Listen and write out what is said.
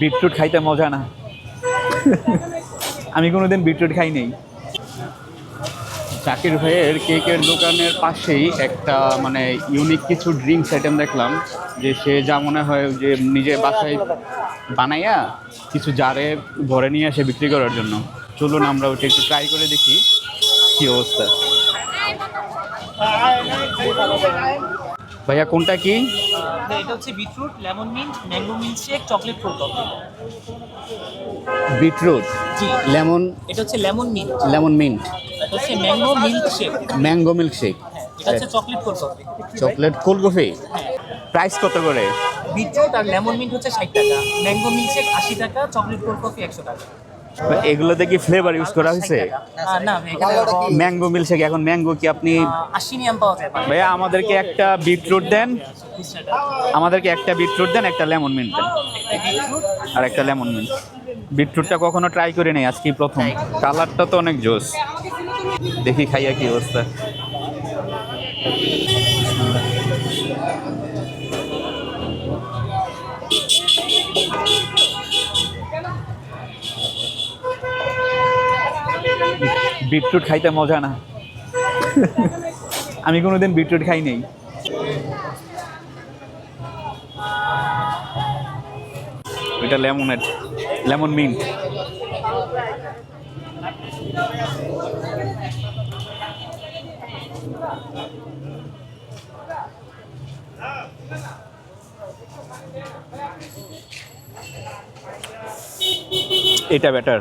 Beetroot খাইতে মজা না। আমি কোনোদিন বিটরুট খাই নেই। জাকির ভাইয়ের কেকের দোকানের পাশেই একটা মানে ইউনিক কিছু ড্রিঙ্কস আইটেম দেখলাম, যে সে যা মনে হয় যে নিজে বাসায় বানাইয়া কিছু জারে ভরে নিয়ে আসে বিক্রি করার জন্য। চলুন আমরা ওটা একটু ট্রাই করে দেখি, কি অবস্থা। ভাইয়া কোনটা কি? এটা হচ্ছে beetroot lemon mint mango milkshake chocolate coffee beetroot জি। লেমন এটা হচ্ছে লেমন মিন্ট। Lemon mint. এটা হচ্ছে mango milk shake. Mango milkshake. হ্যাঁ এটা হচ্ছে chocolate coffee chocolate cold coffee price কত করে? বিটরুট আর লেমন মিন্ট হচ্ছে ষাট টাকা। ম্যাঙ্গো মিল্ক শেক আশি টাকা চকলেট ফুল কফি একশো টাকা। এগুলোতে কি ফ্লেভার ইউজ করা হয়েছে? 60 টাকা। আহ, না এখানে ম্যাঙ্গো মিল্ক শেক এখন ম্যাঙ্গো কি আপনি ভাইয়া আমাদেরকে একটা বিটরুট দেন। আমাদেরকে একটা বিটরুট দেন একটা লেমন মিন্ট দেন। আর একটা লেমন মিন্ট বিটরুটটা কখনো ট্রাই করে নেই আজকেই প্রথম। কালারটা তো অনেক জোস। দেখি খাইয়া কি অবস্থা। বিটরুট খাইতে মজা না। আমি কোনোদিন বিটরুট খাই নেই। এটা লেমনের, লেমন মিন্ট। এটা বেটার